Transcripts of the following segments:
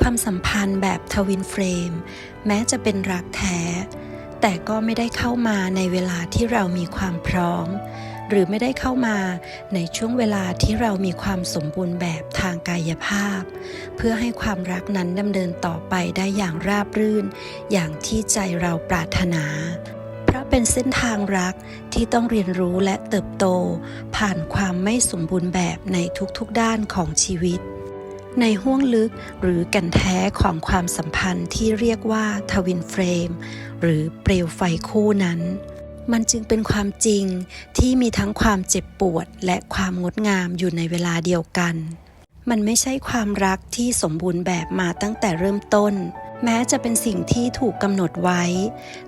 ความสัมพันธ์แบบทวินเฟรม แม้จะเป็นรักแท้ แต่ก็ไม่ได้เข้ามาในเวลาที่เรามีความพร้อม หรือไม่ได้เข้ามาในช่วงเวลาที่เรามีความสมบูรณ์แบบทางกายภาพ เพื่อให้ความรักนั้นดำเนินต่อไปได้อย่างราบรื่น อย่างที่ใจเราปรารถนาเพราะเป็นเส้นทางรักที่ต้องเรียนรู้และเติบโต ผ่านความไม่สมบูรณ์แบบในทุกๆด้านของชีวิต ในห้วงลึกหรือแกันแท้ของความสัมพันธ์ที่เรียกว่าทวินเฟรม หรือเปลวไฟคู่นั้น มันจึงเป็นความจริงที่มีทั้งความเจ็บปวดและความงดงามอยู่ในเวลาเดียวกัน มันไม่ใช่ความรักที่สมบูรณ์แบบมาตั้งแต่เริ่มต้น แม้จะเป็นสิ่งที่ถูกกำหนดไว้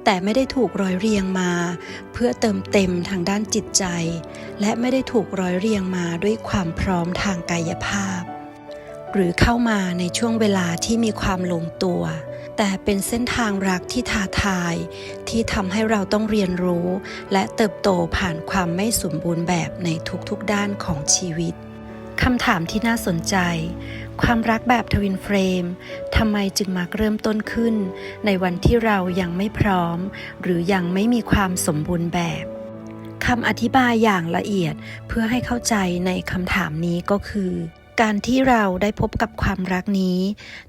แต่ไม่ได้ถูกร้อยเรียงมา เพื่อเติมเต็มทางด้านจิตใจ และไม่ได้ถูกร้อยเรียงมาด้วยความพร้อมทางกายภาพ หรือเข้ามาในช่วงเวลาที่มีความลงตัว แต่เป็นเส้นทางรักที่ท้าทาย ที่ทำให้เราต้องเรียนรู้ และเติบโตผ่านความไม่สมบูรณ์แบบในทุกๆด้านของชีวิตคำถามที่น่าสนใจ ความรักแบบทวินเฟรมทำไมจึงมักเริ่มต้นขึ้น ในวันที่เรายังไม่พร้อม หรือยังไม่มีความสมบูรณ์แบบคำอธิบายอย่างละเอียดเพื่อให้เข้าใจในคำถามนี้ก็คือ การที่เราได้พบกับความรักนี้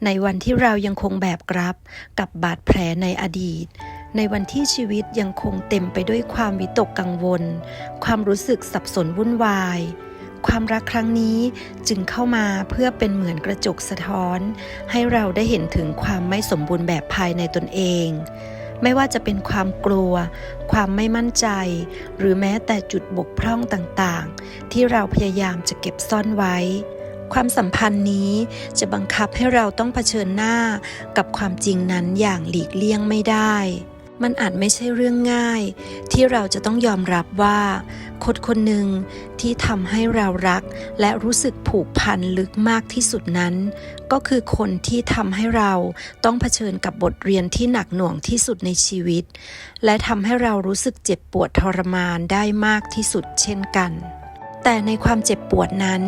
ในวันที่เรายังคงแบกรับกับบาดแผลในอดีต ในวันที่ชีวิตยังคงเต็มไปด้วยความวิตกกังวล ความรู้สึกสับสนวุ่นวาย ความรักครั้งนี้จึงเข้ามาเพื่อเป็นเหมือนกระจกสะท้อน ให้เราได้เห็นถึงความไม่สมบูรณ์แบบภายในตนเองไม่ว่าจะเป็นความกลัว ความไม่มั่นใจ หรือแม้แต่จุดบกพร่องต่างๆ ที่เราพยายามจะเก็บซ่อนไว้ ความสัมพันธ์นี้จะบังคับให้เราต้องเผชิญหน้ากับความจริงนั้นอย่างหลีกเลี่ยงไม่ได้ มันอาจไม่ใช่เรื่องง่าย ที่เราจะต้องยอมรับว่าคนคนหนึ่งที่ทำให้เรารัก และรู้สึกผูกพันลึกมากที่สุดนั้น ก็คือคนที่ทำให้เราต้องเผชิญกับบทเรียนที่หนักหน่วงที่สุดในชีวิต และทำให้เรารู้สึกเจ็บปวดทรมานได้มากที่สุดเช่นกัน แต่ในความเจ็บปวดนั้น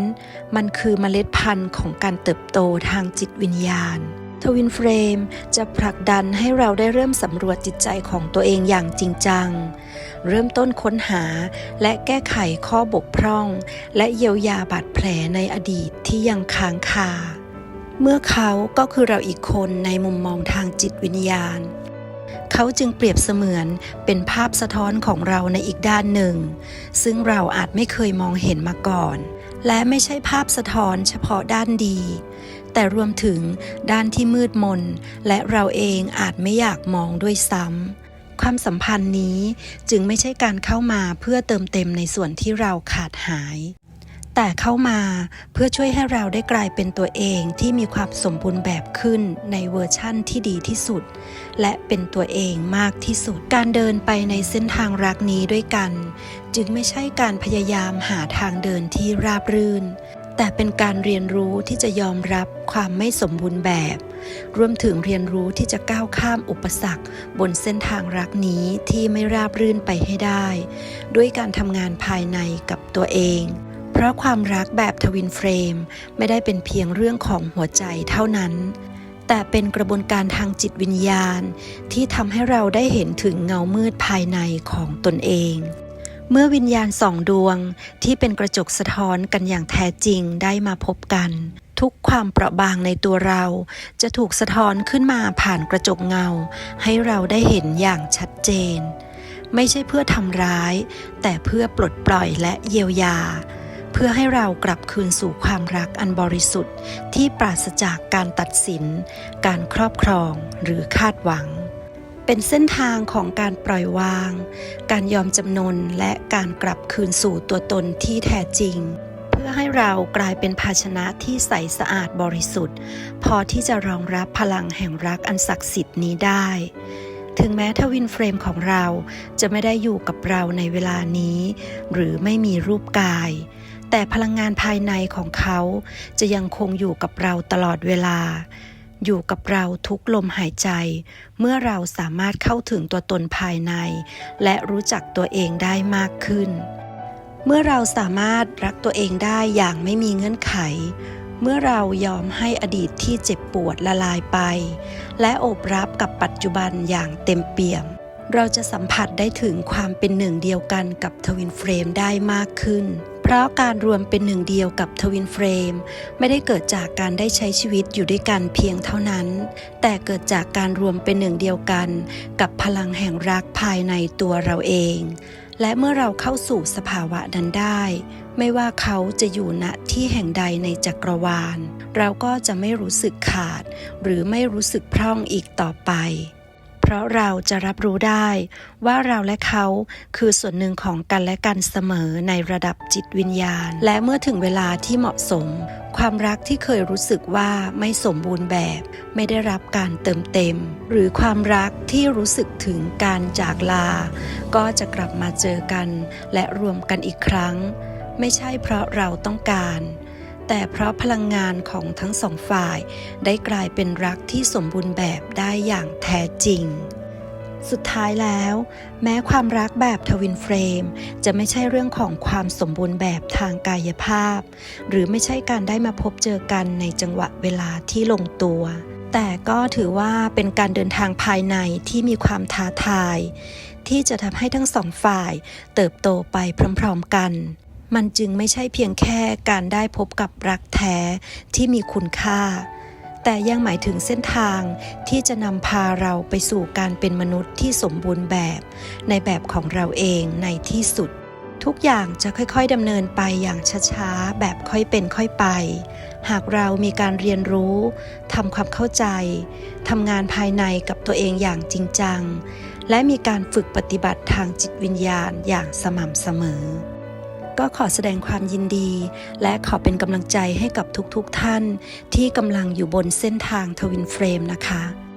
มันคือเมล็ดพันธุ์ของการเติบโตทางจิตวิญญาณทวินเฟรมจะผลักดันให้เราได้เริ่มสำรวจจิตใจของตัวเองอย่างจริงจัง เริ่มต้นค้นหาและแก้ไขข้อบกพร่อง และเยียวยาบาดแผลในอดีตที่ยังค้างคา เมื่อเขาก็คือเราอีกคนในมุมมองทางจิตวิญญาณ เขาจึงเปรียบเสมือนเป็นภาพสะท้อนของเราในอีกด้านหนึ่ง ซึ่งเราอาจไม่เคยมองเห็นมาก่อน และไม่ใช่ภาพสะท้อนเฉพาะด้านดี แต่รวมถึงด้านที่มืดมน และเราเองอาจไม่อยากมองด้วยซ้ำความสัมพันธ์นี้จึงไม่ใช่การเข้ามาเพื่อเติมเต็มในส่วนที่เราขาดหาย แต่เข้ามาเพื่อช่วยให้เราได้กลายเป็นตัวเองที่มีความสมบูรณ์แบบขึ้นในเวอร์ชั่นที่ดีที่สุด และเป็นตัวเองมากที่สุด การเดินไปในเส้นทางรักนี้ด้วยกัน จึงไม่ใช่การพยายามหาทางเดินที่ราบรื่น แต่เป็นการเรียนรู้ที่จะยอมรับความไม่สมบูรณ์แบบ รวมถึงเรียนรู้ที่จะก้าวข้ามอุปสรรค บนเส้นทางรักนี้ที่ไม่ราบรื่นไปให้ได้ ด้วยการทำงานภายในกับตัวเอง ราะความรักแบบทวินเฟรมไม่ได้เป็นเพียงเรื่องของหัวใจเท่านั้น แต่เป็นกระบวนการทางจิตวิญญาณ ที่ทำให้เราได้เห็นถึงเงามืดภายในของตนเอง เมื่อวิญญาณสองดวงที่เป็นกระจกสะท้อนกันอย่างแท้จริงได้มาพบกัน ทุกความเปราะบางในตัวเรา จะถูกสะท้อนขึ้นมาผ่านกระจกเงา ให้เราได้เห็นอย่างชัดเจน ไม่ใช่เพื่อทำร้าย แต่เพื่อปลดปล่อยและเยียวยา พื่อให้เรากลับคืนสู่ความรักอันบริสุทธิ์ ที่ปราศจากการตัดสิน การครอบครองหรือคาดหวัง เป็นเส้นทางของการปล่อยวาง การยอมจำนนและการกลับคืนสู่ตัวตนที่แท้จริง เพื่อให้เรากลายเป็นภาชนะที่ใสสะอาดบริสุทธิ์ พอที่จะรองรับพลังแห่งรักอันศักดิ์สิทธิ์นี้ได้ถึงแม้ทวินเฟรมของเราจะไม่ได้อยู่กับเราในเวลานี้ หรือไม่มีรูปกาย แต่พลังงานภายในของเขาจะยังคงอยู่กับเราตลอดเวลา อยู่กับเราทุกลมหายใจ เมื่อเราสามารถเข้าถึงตัวตนภายใน และรู้จักตัวเองได้มากขึ้น เมื่อเราสามารถรักตัวเองได้อย่างไม่มีเงื่อนไข เมื่อเรายอมให้อดีตที่เจ็บปวดละลายไป และโอบรับกับปัจจุบันอย่างเต็มเปี่ยมเราจะสัมผัสได้ถึงความเป็นหนึ่งเดียวกันกับทวินเฟรมได้มากขึ้น เพราะการรวมเป็นหนึ่งเดียวกับทวินเฟรมไม่ได้เกิดจากการได้ใช้ชีวิตอยู่ด้วยกันเพียงเท่านั้น แต่เกิดจากการรวมเป็นหนึ่งเดียวกัน กับพลังแห่งรักภายในตัวเราเอง และเมื่อเราเข้าสู่สภาวะนั้นได้ ไม่ว่าเขาจะอยู่ณที่แห่งใดในจักรวาล เราก็จะไม่รู้สึกขาด หรือไม่รู้สึกพร่องอีกต่อไป ราะเราจะรับรู้ได้ว่าเราและเขาคือส่วนหนึ่งของกันและกันเสมอในระดับจิตวิญญาณ และเมื่อถึงเวลาที่เหมาะสม ความรักที่เคยรู้สึกว่าไม่สมบูรณ์แบบ ไม่ได้รับการเติมเต็ม หรือความรักที่รู้สึกถึงการจากลา ก็จะกลับมาเจอกัน และรวมกันอีกครั้ง ไม่ใช่เพราะเราต้องการ แต่เพราะพลังงานของทั้งสองฝ่าย ได้กลายเป็นรักที่สมบูรณ์แบบได้อย่างแท้จริง สุดท้ายแล้ว แม้ความรักแบบทวินเฟรม จะไม่ใช่เรื่องของความสมบูรณ์แบบทางกายภาพ หรือไม่ใช่การได้มาพบเจอกันในจังหวะเวลาที่ลงตัวแต่ก็ถือว่าเป็นการเดินทางภายในที่มีความท้าทาย ที่จะทำให้ทั้งสองฝ่ายเติบโตไปพร้อมๆกัน มันจึงไม่ใช่เพียงแค่การได้พบกับรักแท้ที่มีคุณค่า แต่ยังหมายถึงเส้นทางที่จะนำพาเราไปสู่การเป็นมนุษย์ที่สมบูรณ์แบบ ในแบบของเราเองในที่สุด ทุกอย่างจะค่อยๆดำเนินไปอย่างช้าๆ แบบค่อยเป็นค่อยไป หากเรามีการเรียนรู้ทำความเข้าใจทำงานภายในกับตัวเองอย่างจริงจังและมีการฝึกปฏิบัติทางจิตวิญญาณอย่างสม่ำเสมอ ก็ขอแสดงความยินดี และขอเป็นกำลังใจให้กับทุกๆท่าน ที่กำลังอยู่บนเส้นทางทวินเฟรมนะคะ